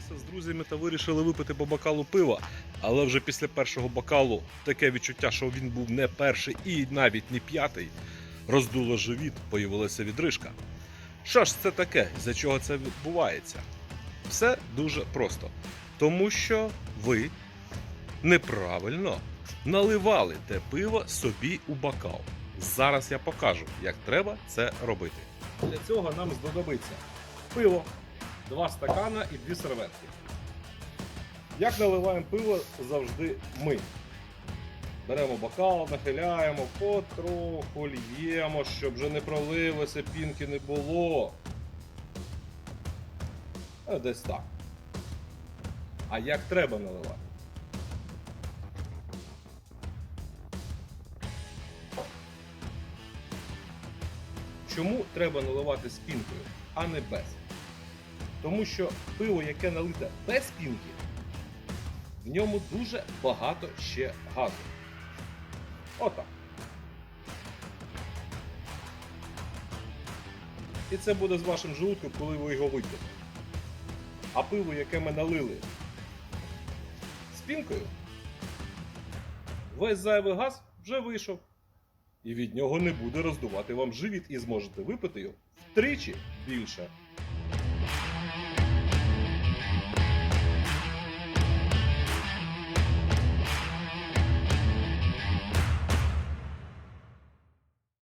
Зібралися з друзями та вирішили випити по бокалу пива. Але вже після першого бокалу таке відчуття, що він був не перший і навіть не п'ятий. Роздуло живіт, появилася відрижка. Що ж це таке? За чого це відбувається? Все дуже просто. Тому що ви неправильно наливали те пиво собі у бокал. Зараз я покажу, як треба це робити. Для цього нам знадобиться пиво, два стакана і дві серветки. Як наливаємо пиво завжди ми. Беремо бокал, нахиляємо, потроху льємо, щоб вже не пролилося, пінки не було. Десь так. А як треба наливати? Чому треба наливати з пінкою, а не без? Тому що пиво, яке налите без пінки, в ньому дуже багато ще газу. Отак. І це буде з вашим желудком, коли ви його вип'єте. А пиво, яке ми налили з пінкою, весь зайвий газ вже вийшов. І від нього не буде роздувати вам живіт і зможете випити його втричі більше.